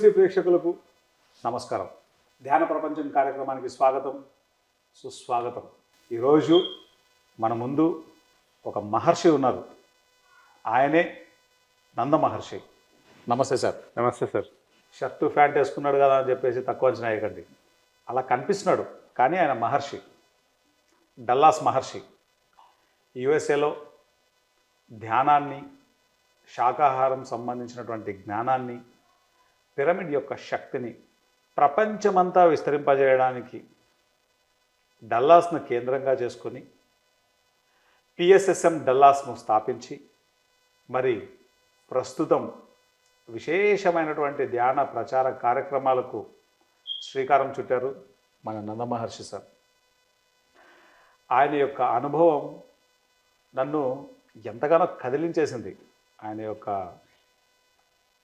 PMC ప్రేక్షకులకు నమస్కారం. ధ్యాన ప్రపంచం కార్యక్రమానికి స్వాగతం సుస్వాగతం. ఈరోజు మన ముందు ఒక మహర్షి ఉన్నారు. ఆయనే నంద మహర్షి. నమస్తే సార్. నమస్తే సార్. షర్టు ప్యాంట్ వేసుకున్నాడు కదా అని చెప్పేసి తక్కువ అంచనా వేయకండి. అలా కనిపిస్తున్నాడు కానీ ఆయన మహర్షి. డల్లాస్ మహర్షి. యుఎస్ఏలో ధ్యానాన్ని శాకాహారం సంబంధించినటువంటి జ్ఞానాన్ని పిరమిడ్ యొక్క శక్తిని ప్రపంచమంతా విస్తరింపజేయడానికి డల్లాస్ను కేంద్రంగా చేసుకొని పిఎస్ఎస్ఎం డల్లాస్ను స్థాపించి మరి ప్రస్తుతం విశేషమైనటువంటి ధ్యాన ప్రచార కార్యక్రమాలకు శ్రీకారం చుట్టారు మన నంద మహర్షి సార్. ఆయన యొక్క అనుభవం నన్ను ఎంతగానో కదిలించేసింది. ఆయన యొక్క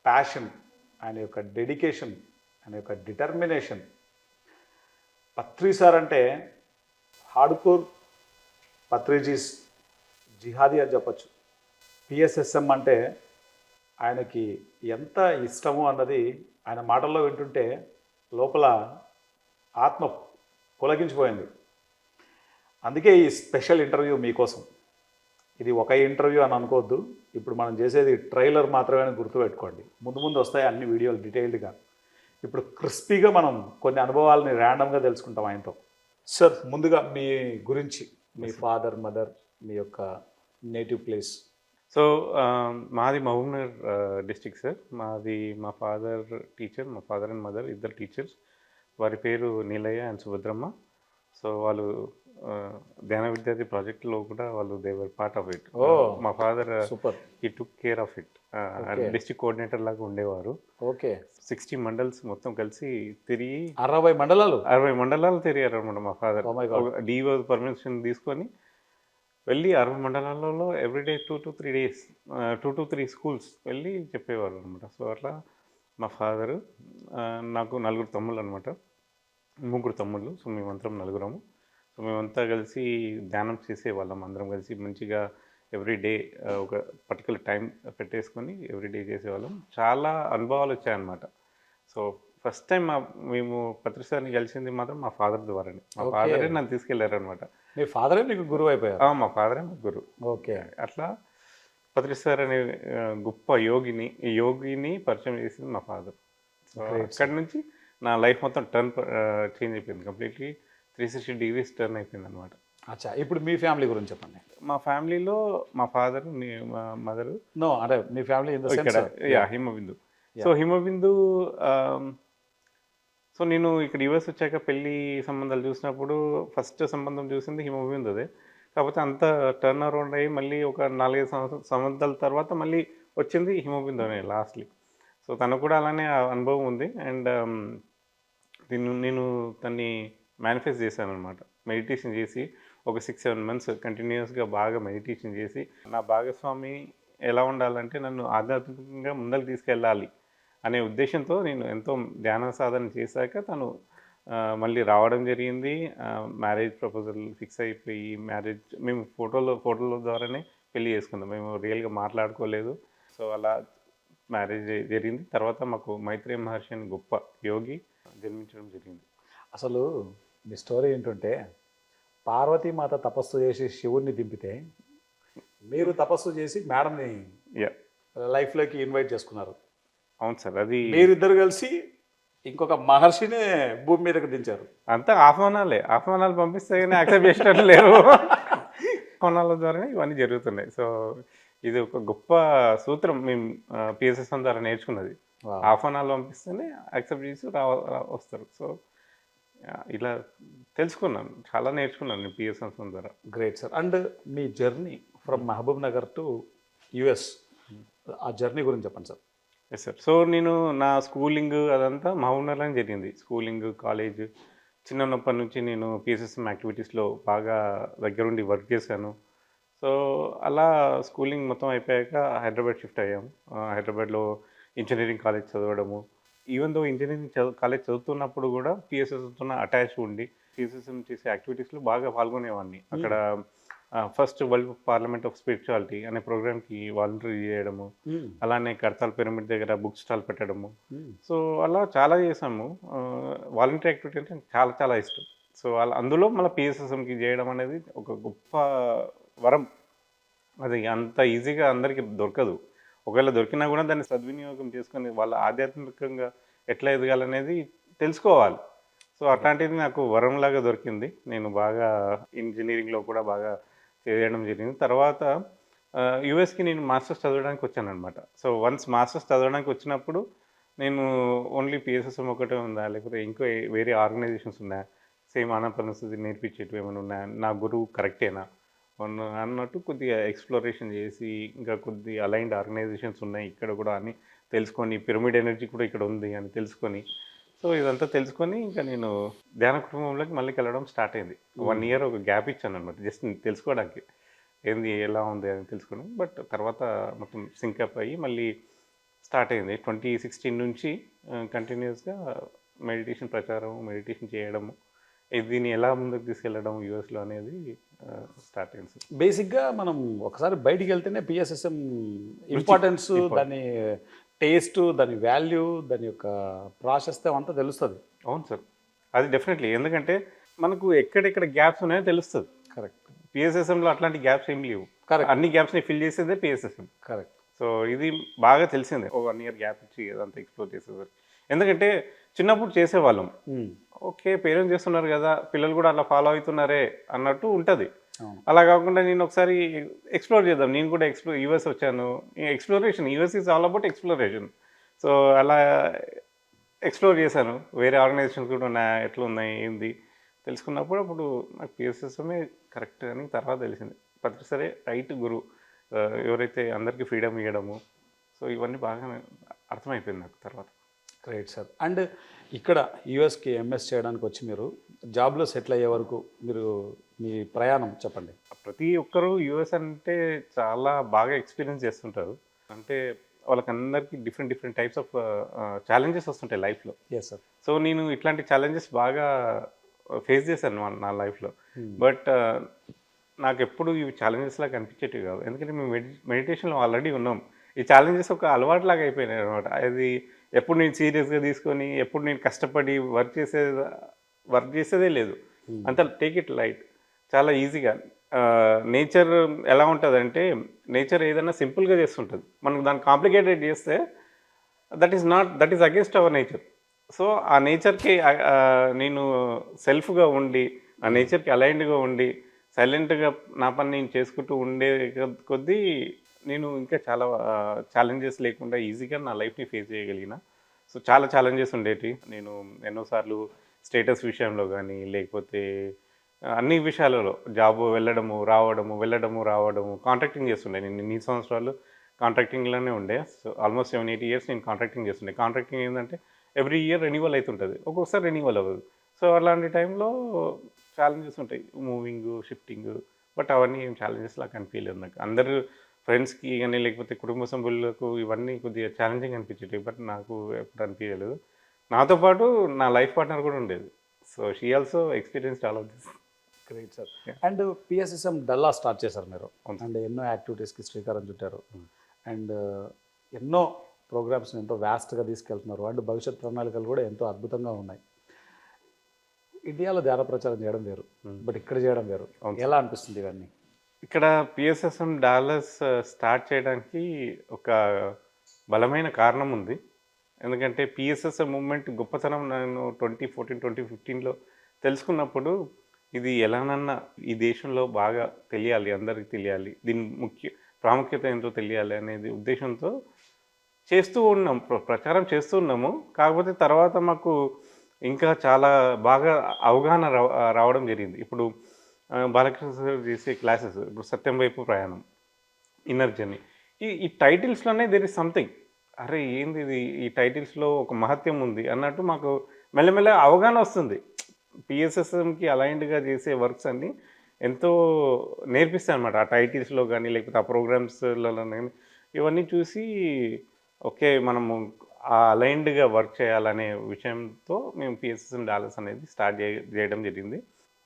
ప్యాషన్ ఆయన యొక్క డెడికేషన్ ఆయన యొక్క డిటర్మినేషన్. పత్రి సార్ అంటే హార్డ్కోర్ పత్రిజీస్ జిహాదీ అని చెప్పచ్చు. పిఎస్ఎస్ఎం అంటే ఆయనకి ఎంత ఇష్టము అన్నది ఆయన మాటల్లో వింటుంటే లోపల ఆత్మ పులకించిపోయింది అందుకే ఈ స్పెషల్ ఇంటర్వ్యూ మీకోసం. ఇది ఒక ఇంటర్వ్యూ అని అనుకోవద్దు. ఇప్పుడు మనం చేసేది ట్రైలర్ మాత్రమే గుర్తుపెట్టుకోండి. ముందు ముందు వస్తాయి అన్ని వీడియోలు డీటెయిల్డ్గా. ఇప్పుడు క్రిస్పీగా మనం కొన్ని అనుభవాలని ర్యాండమ్గా తెలుసుకుంటాం ఆయనతో. సార్ ముందుగా మీ గురించి. మీ ఫాదర్ మదర్ మీ యొక్క నేటివ్ ప్లేస్. సో మాది మహబూబ్నగర్ డిస్టిక్ సార్. మాది మా ఫాదర్ టీచర్ మా ఫాదర్ అండ్ మదర్ ఇద్దరు టీచర్స్. వారి పేరు నీలయ్య అండ్ సుభద్రమ్మ. సో వాళ్ళు ధ్యాన విద్యార్థి ప్రాజెక్ట్లో కూడా వాళ్ళు they were part of it. మా father super he took care of it. District coordinator లాగా ఉండేవారు. ఓకే సిక్స్టీ మండల్స్ మొత్తం కలిసి తిరిగి అరవై మండలాలు? అరవై మండలాలు తిరిగారు అనమాట మా ఫాదర్. డిఓ పర్మిషన్ తీసుకొని వెళ్ళి అరవై మండలాలలో everyday two to three days two to three schools వెళ్ళి చెప్పేవారు అనమాట సో అట్లా మా ఫాదరు నాకు నలుగురు తమ్ముళ్ళు అనమాట ముగ్గురు తమ్ముళ్ళు సో మేమందరం నలుగురము. సో మేమంతా కలిసి ధ్యానం చేసేవాళ్ళం. అందరం కలిసి మంచిగా ఎవ్రీ డే ఒక పర్టికులర్ టైం పెట్టేసుకొని ఎవ్రీ డే చేసేవాళ్ళం. చాలా అనుభవాలు వచ్చాయన్నమాట. సో ఫస్ట్ టైం మా మేము పత్రిసారిని కలిసింది మాత్రం మా ఫాదర్ ద్వారానే. మా. ఫాదరే నన్ను తీసుకెళ్ళారనమాట మీ ఫాదరే మీకు గురువు అయిపోయారు? మా ఫాదరే ముగ్గురు ఓకే. అట్లా పత్రిసార్ అనే గొప్ప యోగిని యోగిని పరిచయం చేసింది మా ఫాదర్. సో అక్కడి నుంచి నా లైఫ్ మొత్తం టర్న్ చేంజ్ అయిపోయింది completely. Three sixty degrees turn అయిపోయింది అనమాట అచ్చా ఇప్పుడు మీ ఫ్యామిలీ గురించి చెప్పండి. మా ఫ్యామిలీలో మా ఫాదర్ మా మదర్. నో అంటే మీ ఫ్యామిలీ ఇన్ ద ఇక్కడ sense yeah Himabindu. So Himabindu so నేను ఇక్కడ యుఎస్ వచ్చాక పెళ్ళి సంబంధాలు చూసినప్పుడు ఫస్ట్ సంబంధం చూసింది హిమబిందు అదే. కాకపోతే అంత టర్న్ అరౌండ్ అయ్యి మళ్ళీ ఒక నాలుగైదు సంవత్సరం సంవత్సరాల తర్వాత మళ్ళీ వచ్చింది హిమబిందు అనే లాస్ట్లీ సో తనకు కూడా అలానే ఆ అనుభవం ఉంది. అండ్ దీన్ని నేను తన్ని మేనిఫెస్ట్ చేశాను అనమాట మెడిటేషన్ చేసి ఒక సిక్స్ సెవెన్ మంత్స్ కంటిన్యూస్గా బాగా మెడిటేషన్ చేసి నా భాగస్వామి ఎలా ఉండాలంటే నన్ను ఆధ్యాత్మికంగా ముందరికి తీసుకెళ్ళాలి అనే ఉద్దేశంతో నేను ఎంతో ధ్యాన సాధన చేశాక తను మళ్ళీ రావడం జరిగింది. మ్యారేజ్ ప్రపోజల్ ఫిక్స్ అయిపోయి మ్యారేజ్ మేము ఫోటోలో ఫోటోల ద్వారానే పెళ్ళి చేసుకుందాం మేము రియల్గా మాట్లాడుకోలేదు. సో అలా మ్యారేజ్ జరిగింది. తర్వాత మాకు మైత్రేయ మహర్షి అని గొప్ప యోగి జన్మించడం జరిగింది. అసలు మీ స్టోరీ ఏంటంటే పార్వతీమాత తపస్సు చేసి శివుణ్ణి దింపితే మీరు తపస్సు చేసి మేడంని లైఫ్లోకి ఇన్వైట్ చేసుకున్నారు. అవును సార్ అది మీరిద్దరు కలిసి ఇంకొక మహర్షినే భూమి మీదకి దించారు. అంతా ఆహ్వానాలే. ఆహ్వానాలు పంపిస్తే కానీ యాక్సెప్ట్ చేసేటట్లు లేరు. ఆహ్వానాల ద్వారానే ఇవన్నీ జరుగుతున్నాయి. సో ఇది ఒక గొప్ప సూత్రం మేము పిఎస్ఎస్ ద్వారా నేర్చుకున్నది. ఆహ్వానాలు పంపిస్తేనే యాక్సెప్ట్ చేసి రా రా- వస్తారు. సో ఇలా తెలుసుకున్నాను. చాలా నేర్చుకున్నాను నేను పిఎస్ఎస్ ద్వారా. Great sir and me journey from Mahabubnagar to US ఆ జర్నీ గురించి చెప్పండి సార్ ఎస్ సార్ సో నేను నా స్కూలింగ్ అదంతా మహబూబ్నగర్లోనే జరిగింది. స్కూలింగ్ కాలేజ్ చిన్నప్పటి నుంచి నేను పిఎస్ఎస్ఎం యాక్టివిటీస్లో బాగా దగ్గరుండి వర్క్ చేశాను. సో అలా స్కూలింగ్ మొత్తం అయిపోయాక హైదరాబాద్ షిఫ్ట్ అయ్యాము హైదరాబాద్లో ఇంజనీరింగ్ కాలేజ్ చదవడము ఈవెన్ దో ఇంజనీరింగ్ చదువు కాలేజ్ చదువుతున్నప్పుడు కూడా పిఎస్ఎస్తో అటాచ్ ఉండి పిఎస్ఎస్ఎం చేసే యాక్టివిటీస్లో బాగా పాల్గొనేవాడిని. అక్కడ first world parliament of spirituality అనే ప్రోగ్రామ్కి వాలంటరీ చేయడము అలానే కడతాల్ పిరమిడ్ దగ్గర బుక్ స్టాల్ పెట్టడము. సో అలా చాలా చేసాము వాలంటీర్ యాక్టివిటీ అంటే నాకు చాలా చాలా ఇష్టం. సో అలా అందులో మళ్ళీ పిఎస్ఎస్ఎంకి చేయడం అనేది ఒక గొప్ప వరం. అది అంత ఈజీగా అందరికీ దొరకదు. ఒకవేళ దొరికినా కూడా దాన్ని సద్వినియోగం చేసుకొని వాళ్ళ ఆధ్యాత్మికంగా ఎట్లా ఎదగాలనేది తెలుసుకోవాలి. సో అట్లాంటిది నాకు వరంలాగా దొరికింది. నేను బాగా ఇంజనీరింగ్లో కూడా బాగా చేయడం జరిగింది. తర్వాత యుఎస్కి నేను మాస్టర్స్ చదవడానికి వచ్చాను అనమాట సో వన్స్ మాస్టర్స్ చదవడానికి వచ్చినప్పుడు నేను ఓన్లీ పిఎస్ఎస్ఎం ఒకటే ఉందా లేకపోతే ఇంకో వేరే ఆర్గనైజేషన్స్ ఉన్నాయా? సేమ్ ఆనపరిస్థితి నేర్పించేటివి ఏమైనా ఉన్నాయా? నా గురువు కరెక్టేనా? అన్న- అన్నట్టు కొద్దిగా ఎక్స్ప్లోరేషన్ చేసి ఇంకా కొద్ది అలైన్డ్ ఆర్గనైజేషన్స్ ఉన్నాయి ఇక్కడ కూడా అని తెలుసుకొని పిరమిడ్ ఎనర్జీ కూడా ఇక్కడ ఉంది అని తెలుసుకొని. సో ఇదంతా తెలుసుకొని ఇంకా నేను ధ్యాన కుటుంబంలోకి మళ్ళీ వెళ్ళడం స్టార్ట్ అయింది. వన్ ఇయర్ ఒక గ్యాప్ ఇచ్చాను అనమాట జస్ట్ తెలుసుకోవడానికి. ఏంది ఎలా ఉంది అని తెలుసుకొని బట్ తర్వాత మొత్తం సింకప్ అయ్యి మళ్ళీ స్టార్ట్ అయింది. ట్వంటీ సిక్స్టీన్ నుంచి కంటిన్యూస్గా మెడిటేషన్ ప్రచారం మెడిటేషన్ చేయడము దీన్ని ఎలా ముందుకు తీసుకెళ్ళడం యూఎస్లో అనేది స్టార్ట్ అయింది సార్. బేసిక్గా మనం ఒకసారి బయటికి వెళ్తేనే పిఎస్ఎస్ఎం ఇంపార్టెన్స్ దాని టేస్ట్ దాని వాల్యూ దాని యొక్క ప్రాశస్త్యం అంతా తెలుస్తుంది. అవును సార్. అది డెఫినెట్లీ ఎందుకంటే మనకు ఎక్కడెక్కడ గ్యాప్స్ ఉన్నాయో తెలుస్తుంది. కరెక్ట్ పిఎస్ఎస్ఎంలో అట్లాంటి గ్యాప్స్ ఏం లేవు. Correct. అన్ని గ్యాప్స్ని ఫిల్ చేసేదే పిఎస్ఎస్ఎం కరెక్ట్ సో ఇది బాగా తెలిసిందే. ఒక వన్ ఇయర్ గ్యాప్ ఇచ్చి అదంతా ఎక్స్ప్లోర్ చేసేసరికి ఎందుకంటే చిన్నప్పుడు చేసేవాళ్ళం. ఓకే పేరెంట్స్ చేస్తున్నారు కదా పిల్లలు కూడా అలా ఫాలో అవుతున్నారే అన్నట్టు ఉంటుంది. అలా కాకుండా నేను ఒకసారి ఎక్స్ప్లోర్ చేద్దాం. నేను కూడా ఎక్స్ప్లోర్ యూఎస్ వచ్చాను. Exploration US is all about exploration. So అలా ఎక్స్ప్లోర్ చేశాను. వేరే ఆర్గనైజేషన్స్ కూడా ఉన్నాయి ఎట్లా ఉన్నాయి ఏంది? తెలుసుకున్నప్పుడు అప్పుడు నాకు పిఎస్ఎస్ఎమే కరెక్ట్ అని తర్వాత తెలిసింది. ప్రతి సరే రైట్ గురు ఎవరైతే అందరికీ ఫ్రీడమ్ ఇవ్వడము సో ఇవన్నీ బాగా అర్థమైపోయింది నాకు తర్వాత. గ్రేట్ సార్ అండ్ ఇక్కడ యూఎస్కి ఎంఎస్ చేయడానికి వచ్చి మీరు జాబ్లో సెటిల్ అయ్యే వరకు మీరు మీ ప్రయాణం చెప్పండి. ప్రతి ఒక్కరూ యూఎస్ అంటే చాలా బాగా ఎక్స్పీరియన్స్ చేస్తుంటారు. అంటే వాళ్ళకందరికీ different different types of challenges వస్తుంటాయి లైఫ్లో ఎస్ సార్ సో నేను ఇట్లాంటి ఛాలెంజెస్ బాగా ఫేస్ చేశాను నా- లైఫ్లో బట్ నాకు ఎప్పుడు ఇవి ఛాలెంజెస్ లాగా అనిపించేటివి కాదు ఎందుకంటే మేము మెడి మెడిటేషన్లో ఆల్రెడీ ఉన్నాం. ఈ ఛాలెంజెస్ ఒక అలవాటు లాగా అయిపోయినాయి అనమాట అది ఎప్పుడు నేను సీరియస్గా తీసుకొని ఎప్పుడు నేను కష్టపడి వర్క్ చేసే వర్క్ చేసేదే లేదు. అంత టేక్ ఇట్ లైట్. చాలా ఈజీగా. నేచర్ ఎలా ఉంటుందంటే నేచర్ ఏదైనా సింపుల్గా చేస్తుంటుంది. మనకు దాన్ని కాంప్లికేటెడ్ చేస్తే that is not that is against our nature. So ఆ నేచర్కి నేను సెల్ఫ్గా ఉండి ఆ నేచర్కి అలైన్డ్గా ఉండి సైలెంట్గా నా పని నేను చేసుకుంటూ ఉండే కొద్దీ నేను ఇంకా చాలా ఛాలెంజెస్ లేకుండా ఈజీగా నా లైఫ్ని ఫేస్ చేయగలిగిన. సో చాలా ఛాలెంజెస్ ఉండేవి నేను ఎన్నోసార్లు స్టేటస్ విషయంలో కానీ లేకపోతే అన్ని విషయాలలో జాబ్ వెళ్ళడము రావడము వెళ్ళడము రావడము కాంట్రాక్టింగ్ చేస్తుండే. నేను ఇన్ని సంవత్సరాలు కాంట్రాక్టింగ్లోనే ఉండే. So almost seven eight years నేను కాంట్రాక్టింగ్ చేస్తుండే. కాంట్రాక్టింగ్ ఏంటంటే ఎవ్రీ ఇయర్ రెన్యువల్ అవుతుంటుంది ఒక్కొక్కసారి రెన్యువల్ అవ్వదు. సో అలాంటి టైంలో ఛాలెంజెస్ ఉంటాయి. మూవింగ్ షిఫ్టింగ్ బట్ అవన్నీ ఏం ఛాలెంజెస్ లాగా అనిపించలేదు నాకు. అందరూ ఫ్రెండ్స్కి కానీ లేకపోతే కుటుంబ సభ్యులకు ఇవన్నీ కొద్దిగా ఛాలెంజింగ్ అనిపించేవి బట్ నాకు ఎప్పుడు అనిపించలేదు. నాతో పాటు నా లైఫ్ పార్ట్నర్ కూడా ఉండేది. So she also experience all of this great sir and PSSM Dallas start చేశారు మీరు. అండ్ ఎన్నో యాక్టివిటీస్కి శ్రీకారం చుట్టారు. అండ్ ఎన్నో ప్రోగ్రామ్స్ ఎంతో వ్యాస్ట్గా తీసుకెళ్తున్నారు. అండ్ భవిష్యత్ ప్రణాళికలు కూడా ఎంతో అద్భుతంగా ఉన్నాయి. ఇండియాలో ధ్యాన ప్రచారం చేయడం వేరు. బట్ ఇక్కడ చేయడం వేరు. ఎలా అనిపిస్తుంది ఇవన్నీ? ఇక్కడ పిఎస్ఎస్ఎం డాలర్స్ స్టార్ట్ చేయడానికి ఒక బలమైన కారణం ఉంది. ఎందుకంటే పిఎస్ఎస్ఎం మూమెంట్ గొప్పతనం నేను ట్వంటీ ఫోర్టీన్ ట్వంటీ ఫిఫ్టీన్లో తెలుసుకున్నప్పుడు ఇది ఎలానన్నా ఈ దేశంలో బాగా తెలియాలి అందరికీ తెలియాలి దీని ముఖ్య ప్రాముఖ్యత ఏంటో తెలియాలి అనేది ఉద్దేశంతో చేస్తూ ఉన్నాం ప్ర- ప్రచారం చేస్తూ ఉన్నాము. కాకపోతే తర్వాత మాకు ఇంకా చాలా బాగా అవగాహన రావడం జరిగింది. ఇప్పుడు బాలకృష్ణ సార్ చేసే క్లాసెస్ ఇప్పుడు సత్యం వైపు ప్రయాణం ఇన్నర్ జర్నీ. ఈ ఈ టైటిల్స్లోనే దేర్ ఇస్ సంథింగ్ అరే ఏంది ఇది? ఈ టైటిల్స్లో ఒక మహత్యం ఉంది అన్నట్టు మాకు మెల్లమెల్ల అవగాహన వస్తుంది. పిఎస్ఎస్ఎంకి అలైన్డ్గా చేసే వర్క్స్ అన్ని ఎంతో నేర్పిస్తాయి అనమాట ఆ టైటిల్స్లో కానీ లేకపోతే ఆ ప్రోగ్రామ్స్లలో కానీ ఇవన్నీ చూసి ఓకే మనము ఆ అలైన్డ్గా వర్క్ చేయాలనే విషయంతో మేము పిఎస్ఎస్ఎం డాలర్స్ అనేది స్టార్ట్ చేయడం జరిగింది.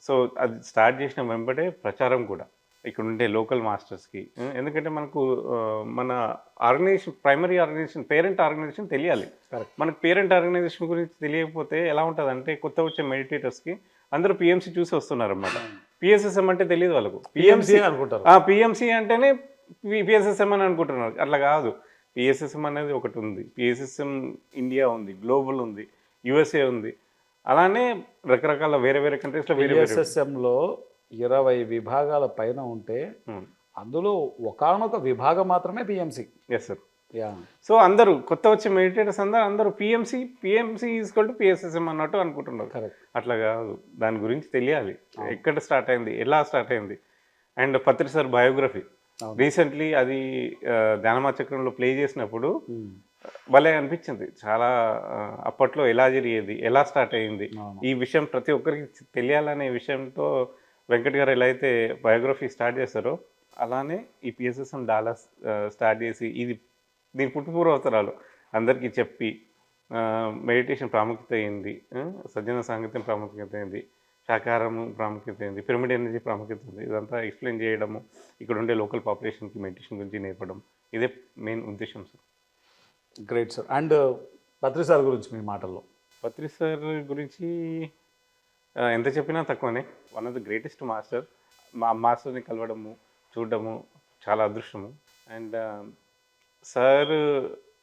సో అది స్టార్ట్ చేసిన వెంబడే ప్రచారం కూడా. ఇక్కడ ఉండే లోకల్ మాస్టర్స్కి. ఎందుకంటే మనకు మన organization primary organization parent organization తెలియాలి. కరెక్ట్. మనకు పేరెంట్ ఆర్గనైజేషన్ గురించి తెలియకపోతే ఎలా ఉంటుంది అంటే కొత్త వచ్చే మెడిటేటర్స్కి అందరూ పిఎంసీ చూసి వస్తున్నారు అన్నమాట పిఎస్ఎస్ఎం అంటే తెలియదు వాళ్ళకు. పిఎంసి అనుకుంటారు. పిఎంసీ అంటేనే పిఎస్ఎస్ఎం అని అనుకుంటున్నారు. అట్లా కాదు. పిఎస్ఎస్ఎం అనేది ఒకటి ఉంది. పిఎస్ఎస్ఎం ఇండియా ఉంది గ్లోబల్ ఉంది యుఎస్ఏ ఉంది. అలానే రకరకాల వేరే వేరే కంట్రీస్లో వేరే లో ఇరవై విభాగాల పైన ఉంటే అందులో ఒకానొక విభాగం మాత్రమే PMC yes sir yeah. So అందరూ కొత్త వచ్చే మెడిటేటర్స్ అందరూ అందరూ PMC PMC equal to PSSM అన్నట్టు అనుకుంటున్నారు. కరెక్ట్ అట్లా కాదు. దాని గురించి తెలియాలి. ఎక్కడ స్టార్ట్ అయింది ఎలా స్టార్ట్ అయింది? And Patri sir biography. Recently అది ఆ, ధ్యానమా చక్రంలో ప్లే చేసినప్పుడు భలే అనిపించింది. చాలా అప్పట్లో ఎలా జరిగేది ఎలా స్టార్ట్ అయింది. అవును. ఈ విషయం ప్రతి ఒక్కరికి తెలియాలనే విషయంతో వెంకట్ గారు ఎలా అయితే బయోగ్రఫీ స్టార్ట్ చేస్తారో అలానే ఈ పిఎస్ఎస్ఎం డాలర్స్ స్టార్ట్ చేసి ఇది దీని పుట్టుపూర్వతరాలు అందరికీ చెప్పి మెడిటేషన్ ప్రాముఖ్యత ఆ, సజ్జన సాంగత్యం ప్రాముఖ్యత ఏంది శాకాహారం ప్రాముఖ్యత ఏంది పిరమిడ్ ఎనర్జీ ప్రాముఖ్యత ఉంది ఇదంతా ఎక్స్ప్లెయిన్ చేయడము ఇక్కడ ఉండే లోకల్ పాపులేషన్కి మెడిటేషన్ గురించి నేర్పడం ఇదే మెయిన్ ఉద్దేశం sir. Great sir and Patri sir గురించి మీ మాటల్లో. పత్రి సార్ గురించి ఎంత చెప్పినా తక్కువనే. One of the greatest master మా మాస్టర్ని కలవడము చూడడము చాలా అదృష్టము. అండ్ సార్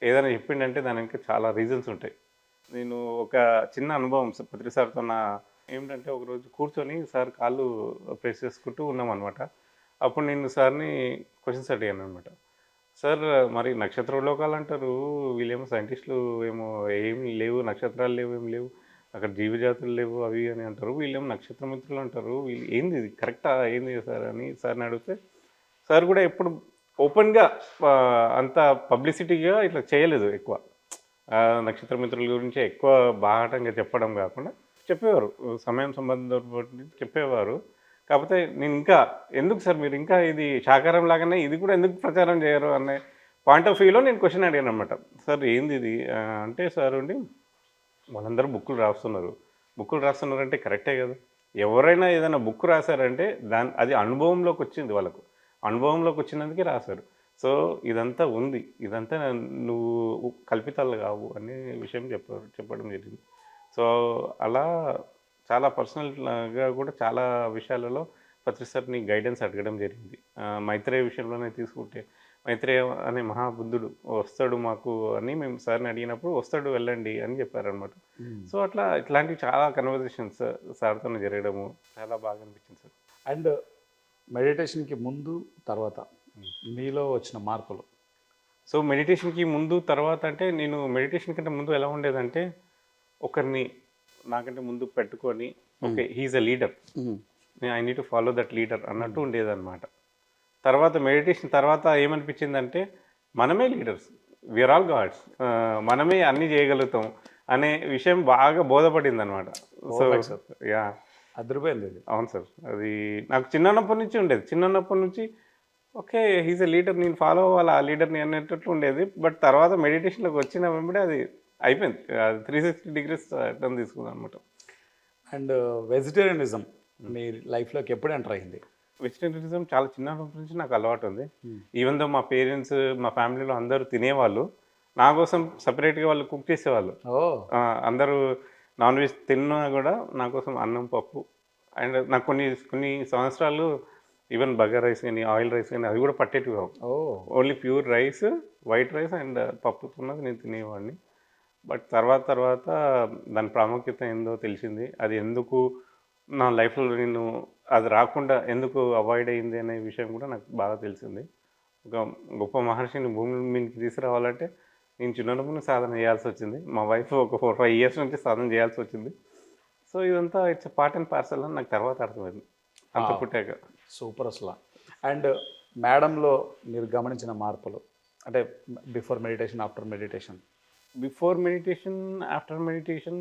ఏదైనా చెప్పిండంటే దాని వెనక చాలా రీజన్స్ ఉంటాయి. నేను ఒక చిన్న అనుభవం పత్రి సార్తో నా ఏమిటంటే ఒకరోజు కూర్చొని సార్ కాళ్ళు ప్రెస్ చేసుకుంటూ ఉన్నాం అనమాట అప్పుడు నేను సార్ని క్వశ్చన్స్ అడిగాను అనమాట సార్ మరి నక్షత్ర లోకాలు అంటారు. వీళ్ళేమో సైంటిస్టులు ఏమో ఏమి లేవు నక్షత్రాలు లేవు ఏం లేవు అక్కడ జీవజాతులు లేవు అవి అని అంటారు. వీళ్ళేమో నక్షత్ర మిత్రులు అంటారు. వీళ్ళు ఏంది ఇది? కరెక్టా? ఏంది సార్ అని సార్ని అడిగితే సార్ కూడా ఎప్పుడు ఓపెన్గా అంత పబ్లిసిటీగా ఇట్లా చేయలేదు ఎక్కువ. నక్షత్ర మిత్రుల గురించి ఎక్కువ బాహటంగా చెప్పడం కాకుండా చెప్పేవారు. సమయం సంబంధం చెప్పేవారు. కాకపోతే నేను ఇంకా ఎందుకు సార్ మీరు ఇంకా ఇది శాకారం లాగానే ఇది కూడా ఎందుకు ప్రచారం చేయరు అనే పాయింట్ ఆఫ్ వ్యూలో నేను క్వశ్చన్ అడిగాను అనమాట సార్ ఏంది ఇది? అంటే సార్ ఉండి వాళ్ళందరూ బుక్కులు రాస్తున్నారు. బుక్కులు రాస్తున్నారంటే కరెక్టే కదా. ఎవరైనా ఏదైనా బుక్ రాశారంటే దాని అది అనుభవంలోకి వచ్చింది వాళ్ళకు. అనుభవంలోకి వచ్చినందుకే రాశారు. సో ఇదంతా ఉంది. ఇదంతా నువ్వు కల్పితాలు కావు అనే విషయం చెప్ప చెప్పడం జరిగింది. సో అలా చాలా పర్సనల్గా కూడా చాలా విషయాలలో పత్రి సార్ని గైడెన్స్ అడగడం జరిగింది. మైత్రేయ విషయంలోనే తీసుకుంటే మైత్రేయ అనే మహాబుద్ధుడు వస్తాడు మాకు అని మేము సార్ని అడిగినప్పుడు వస్తాడు వెళ్ళండి అని చెప్పారనమాట సో అట్లా ఇట్లాంటివి చాలా కన్వర్జేషన్స్ సార్తో జరగడము చాలా బాగా అనిపించింది సార్. అండ్ మెడిటేషన్కి ముందు తర్వాత మీలో వచ్చిన మార్పులు? సో మెడిటేషన్కి ముందు తర్వాత అంటే నేను మెడిటేషన్ కంటే ముందు ఎలా ఉండేదంటే ఒకరిని నాకంటే ముందు పెట్టుకొని okay he's a leader I need to follow that leader అన్నట్టు ఉండేదన్నమాట. తర్వాత మెడిటేషన్ తర్వాత ఏమనిపించిందంటే మనమే లీడర్స్ విఆర్ ఆల్ గాడ్స్ మనమే అన్నీ చేయగలుగుతాం అనే విషయం బాగా బోధపడింది అనమాట సో. యా అదిరిపోయింది అవును సార్ అది నాకు చిన్నప్పటి నుంచి ఉండేది. చిన్నప్పటి నుంచి ఓకే హీజ్ ఎ లీడర్ నేను ఫాలో అవ్వాలి ఆ లీడర్ని అనేటట్లు ఉండేది. బట్ తర్వాత మెడిటేషన్లోకి వచ్చిన వెంబడే అది అయిపోయింది. త్రీ సిక్స్టీ డిగ్రీస్ టర్న్ తీసుకుంది అనమాట అండ్ వెజిటేరియనిజం మీ లైఫ్లోకి ఎప్పుడు ఎంటర్ అయింది వెజిటేరియనిజం చాలా చిన్నప్పటి నుంచి నాకు అలవాటు ఉంది. ఈవెన్ దో మా పేరెంట్స్ మా ఫ్యామిలీలో అందరూ తినేవాళ్ళు నా కోసం సపరేట్గా వాళ్ళు కుక్ చేసేవాళ్ళు. అందరూ నాన్ వెజ్ తిన్నా కూడా నా కోసం అన్నం పప్పు అండ్ నాకు కొన్ని కొన్ని సంవత్సరాలు ఈవెన్ బగర్ రైస్ కానీ ఆయిల్ రైస్ కానీ అవి కూడా పట్టేటివి కావు. Only pure rice white rice and పప్పుతున్నది నేను తినేవాడిని. బట్ తర్వాత తర్వాత దాని ప్రాముఖ్యత ఏందో తెలిసింది. అది ఎందుకు నా లైఫ్లో నేను అది రాకుండా ఎందుకు అవాయిడ్ అయింది అనే విషయం కూడా నాకు బాగా తెలిసింది. ఒక గొప్ప మహర్షిని భూమి మీదకి తీసుకురావాలంటే నేను చిన్నప్పుడు సాధన చేయాల్సి వచ్చింది. మా వైఫ్ ఒక ఫోర్ ఫైవ్ ఇయర్స్ నుంచి సాధన చేయాల్సి వచ్చింది. సో ఇదంతా ఇట్స్ పార్ట్ అండ్ పార్సల్ అని నాకు తర్వాత అర్థమైంది. అంత. పుట్టాక. సూపర్ అసలు. అండ్ మేడంలో మీరు గమనించిన మార్పులు? అంటే before meditation after meditation. Before meditation after meditation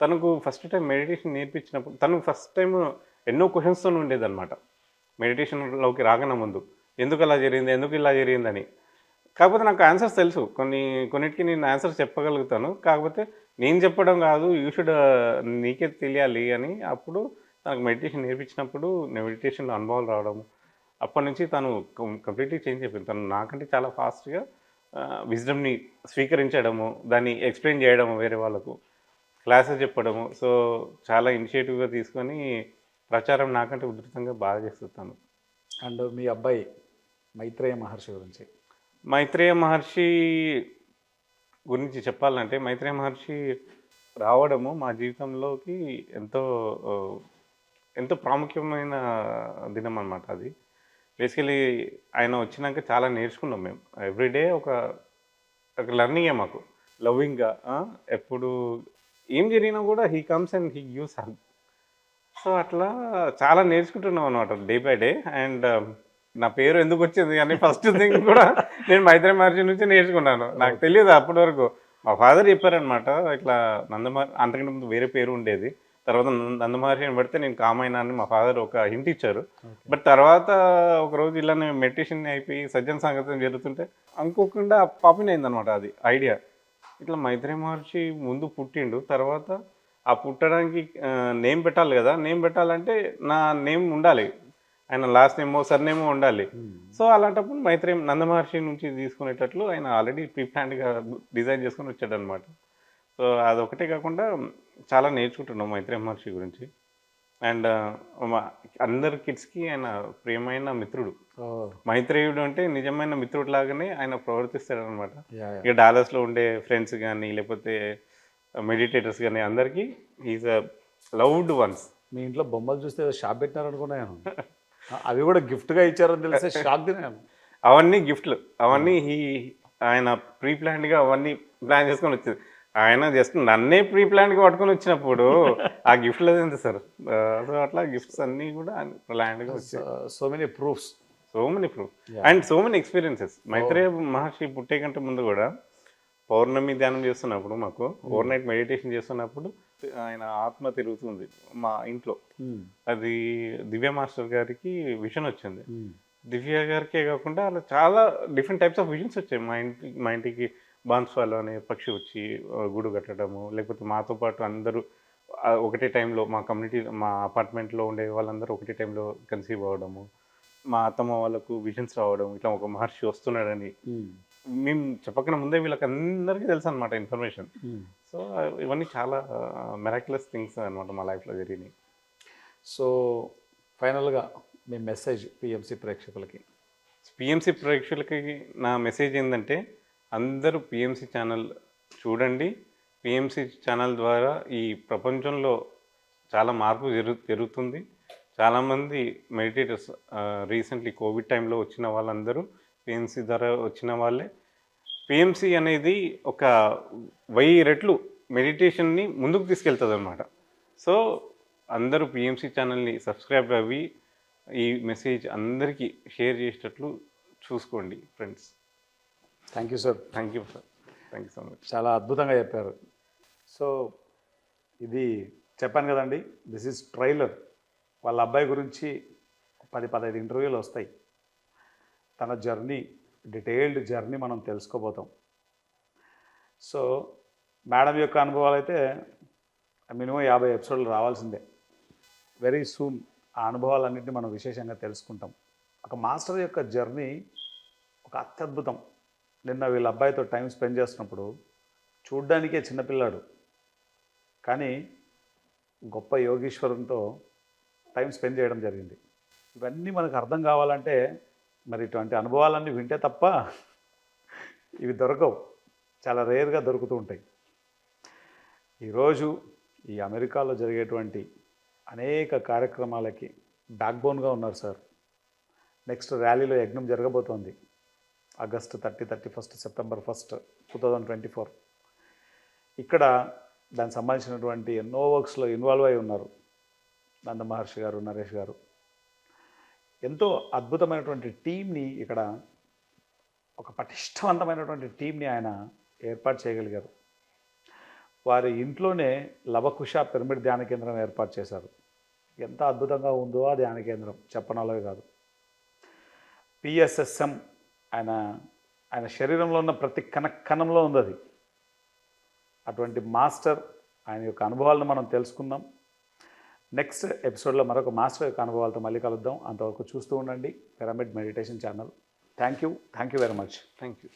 తనకు ఫస్ట్ టైం మెడిటేషన్ నేర్పించినప్పుడు తను ఫస్ట్ టైం ఎన్నో క్వశ్చన్స్తో ఉండేదన్నమాట. మెడిటేషన్లోకి రాకన్నా ముందు. ఎందుకు అలా జరిగింది? ఎందుకు ఇలా జరిగిందని కాకపోతే నాకు ఆన్సర్స్ తెలుసు. కొన్ని కొన్నిటికి నేను ఆన్సర్స్ చెప్పగలుగుతాను. కాకపోతే నేను చెప్పడం కాదు యూ షుడ్ uh, నీకే తెలియాలి అని అప్పుడు నాకు మెడిటేషన్ నేర్పించినప్పుడు మెడిటేషన్లో అనుభవాలు రావడం అప్పటి నుంచి తను కంప్లీట్లీ చేంజ్ అయిపోయింది. తను నాకంటే చాలా ఫాస్ట్గా విజ్డమ్ని స్వీకరించడము దాన్ని ఎక్స్ప్లెయిన్ చేయడము వేరే వాళ్ళకు క్లాసెస్ చెప్పడము. సో చాలా ఇనిషియేటివ్గా తీసుకొని ప్రచారం నాకంటే ఉధృతంగా బాగా చేస్తున్నాను అండ్ మీ అబ్బాయి మైత్రేయ మహర్షి గురించి? మైత్రేయ మహర్షి గురించి చెప్పాలంటే మైత్రేయ మహర్షి రావడము మా జీవితంలోకి ఎంతో ఎంతో ప్రాముఖ్యమైన దినం అన్నమాట అది. బేసికలీ ఆయన వచ్చినాక చాలా నేర్చుకున్నాం మేము. ఎవ్రీడే ఒక ఒక లర్నింగే మాకు. లవ్వింగ్గా ఎప్పుడు ఏం జరిగినా కూడా he comes and he use hug so అట్లా చాలా నేర్చుకుంటున్నాం అనమాట డే బై డే అండ్ నా పేరు ఎందుకు వచ్చింది అని ఫస్ట్ థింగ్ కూడా నేను మైత్రి మహర్షి నుంచి నేర్చుకున్నాను. నాకు తెలియదు అప్పటి వరకు. మా ఫాదర్ చెప్పారనమాట ఇట్లా నందమహర్ అంతకంటే ముందు వేరే పేరు ఉండేది. తర్వాత నంద- నందమహర్షి అని పడితే నేను కామైనా అని మా ఫాదర్ ఒక హింట్ ఇచ్చారు. బట్ తర్వాత ఒక రోజు ఇలానే మెడిటేషన్ అయిపోయి సజ్జన సంగతం జరుగుతుంటే అనుకోకుండా పాపిన్ అయిందనమాట అది ఐడియా. ఇట్లా మైత్రి మహర్షి ముందు పుట్టిండు తర్వాత ఆ పుట్టడానికి నేమ్ పెట్టాలి కదా నేమ్ పెట్టాలంటే నా నేమ్ ఉండాలి. ఆయన లాస్ట్ నేమో సర్ నేమో ఉండాలి. సో అలాంటప్పుడు మైత్రి నందమహర్షి నుంచి తీసుకునేటట్లు ఆయన ఆల్రెడీ ప్రీ ప్లాన్డ్గా డిజైన్ చేసుకొని వచ్చాడు అనమాట సో అదొకటే కాకుండా చాలా నేర్చుకుంటున్నాం మైత్రి మహర్షి గురించి. అండ్ అందరు కిడ్స్కి ఆయన ప్రియమైన మిత్రుడు. మైత్రేయుడు అంటే నిజమైన మిత్రుడు లాగానే ఆయన ప్రవర్తిస్తాడు అనమాట. ఇక డాలర్స్లో ఉండే ఫ్రెండ్స్ కానీ లేకపోతే మెడిటేటర్స్ కానీ అందరికీ ఈజ్ అ లవ్డ్ వన్స్. మీ ఇంట్లో బొమ్మలు చూస్తే షాప్ పెట్టినారు అనుకున్నాను అవి కూడా గిఫ్ట్గా ఇచ్చారని తెలిస్తే షాక్ తినాను అవన్నీ గిఫ్ట్లు. అవన్నీ ఈ ఆయన ప్రీ ప్లాన్డ్గా అవన్నీ ప్లాన్ చేసుకొని వచ్చింది. ఆయన జస్ట్ నన్నే ప్రీ ప్లాన్డ్గా పట్టుకొని వచ్చినప్పుడు ఆ గిఫ్ట్లు ఎంత సార్. సో అట్లా గిఫ్ట్స్ అన్నీ కూడా ప్లాన్డ్గా వచ్చాయి. So many proofs so many proof and so many experiences Maitreya Maharshi పుట్టే కంటే ముందు కూడా పౌర్ణమి ధ్యానం చేస్తున్నప్పుడు మాకు ఓవర్ నైట్ మెడిటేషన్ చేస్తున్నప్పుడు ఆయన ఆత్మ తిరుగుతుంది మా ఇంట్లో. అది దివ్య మాస్టర్ గారికి విషన్ వచ్చింది. దివ్య గారికే కాకుండా అలా చాలా డిఫరెంట్ టైప్స్ ఆఫ్ విజన్స్ వచ్చాయి మా ఇంటి మా ఇంటికి. బాన్స్వాలో అనే పక్షి వచ్చి గూడు కట్టడము లేకపోతే మాతో పాటు అందరూ ఒకటే టైంలో మా కమ్యూనిటీ మా అపార్ట్మెంట్లో ఉండే వాళ్ళందరూ ఒకటే టైంలో కన్సీవ్ అవ్వడము మా అత్తమ్మ వాళ్ళకు విజన్స్ రావడం ఇట్లా ఒక మహర్షి వస్తున్నాడని. మేము చెప్పకనే ముందే వీళ్ళకి అందరికీ తెలుసు అనమాట ఇన్ఫర్మేషన్ సో ఇవన్నీ చాలా మెరాక్యులస్ థింగ్స్ అనమాట మా లైఫ్లో జరిగినాయి. సో ఫైనల్గా మీ మెసేజ్ పిఎంసి ప్రేక్షకులకి. పిఎంసి ప్రేక్షకులకి నా మెసేజ్ ఏంటంటే అందరూ పిఎంసి ఛానల్ చూడండి. పిఎంసి ఛానల్ ద్వారా ఈ ప్రపంచంలో చాలా మార్పు జరుగు జరుగుతుంది. చాలామంది మెడిటేటర్స్ రీసెంట్లీ కోవిడ్ టైంలో వచ్చిన వాళ్ళందరూ పిఎంసి ద్వారా వచ్చిన వాళ్ళే. పిఎంసి అనేది ఒక వెయ్యి రెట్లు మెడిటేషన్ని ముందుకు తీసుకెళ్తుంది అనమాట సో అందరూ పిఎంసి ఛానల్ని సబ్స్క్రైబ్ అవ్వి ఈ మెసేజ్ అందరికీ షేర్ చేసేటట్లు చూసుకోండి friends thank you sir thank you sir thank you so much చాలా అద్భుతంగా చెప్పారు. సో ఇది చెప్పాను కదండి దిస్ ఈజ్ ట్రైలర్ వాళ్ళ అబ్బాయి గురించి పది పదహైదు ఇంటర్వ్యూలు వస్తాయి. తన జర్నీ డీటెయిల్డ్ జర్నీ మనం తెలుసుకోబోతాం. సో మేడం యొక్క అనుభవాలు అయితే మినిమం యాభై ఎపిసోడ్లు రావాల్సిందే. వెరీ సూన్ ఆ అనుభవాలన్నింటినీ మనం విశేషంగా తెలుసుకుంటాం. ఒక మాస్టర్ యొక్క జర్నీ ఒక అత్యద్భుతం. నిన్న వీళ్ళ అబ్బాయితో టైం స్పెండ్ చేస్తున్నప్పుడు చూడ్డానికే చిన్నపిల్లాడు. కానీ గొప్ప యోగీశ్వరంతో టైం స్పెండ్ చేయడం జరిగింది. ఇవన్నీ మనకు అర్థం కావాలంటే మరి ఇటువంటి అనుభవాలన్నీ వింటే తప్ప ఇవి దొరకవు. చాలా రేర్గా దొరుకుతూ ఉంటాయి. ఈరోజు ఈ అమెరికాలో జరిగేటువంటి అనేక కార్యక్రమాలకి బ్యాక్బోన్గా ఉన్నారు సార్. నెక్స్ట్ ర్యాలీలో యజ్ఞం జరగబోతోంది. August thirty thirty first September first two thousand twenty four. ఇక్కడ దానికి సంబంధించినటువంటి ఎన్నో వర్క్స్లో ఇన్వాల్వ్ అయి ఉన్నారు నంద మహర్షి గారు నరేష్ గారు. ఎంతో అద్భుతమైనటువంటి టీంని ఇక్కడ ఒక పటిష్టవంతమైనటువంటి టీంని ఆయన ఏర్పాటు చేయగలిగారు. వారి ఇంట్లోనే లవకుశ పిరమిడ్ ధ్యాన కేంద్రం ఏర్పాటు చేశారు. ఎంత అద్భుతంగా ఉందో ఆ ధ్యాన కేంద్రం చెప్పనాలో కాదు. పిఎస్ఎస్ఎం ఆయన ఆయన శరీరంలో ఉన్న ప్రతి కణ కణంలో ఉంది అది. అటువంటి మాస్టర్ ఆయన యొక్క అనుభవాలను మనం తెలుసుకుందాం. నెక్స్ట్ ఎపిసోడ్లో మరొక మాస్టర్ యొక్క అనుభవాలతో మళ్ళీ కలుద్దాం. అంతవరకు చూస్తూ ఉండండి. Pyramid meditation channel. Thank you. Thank you very much. Thank you.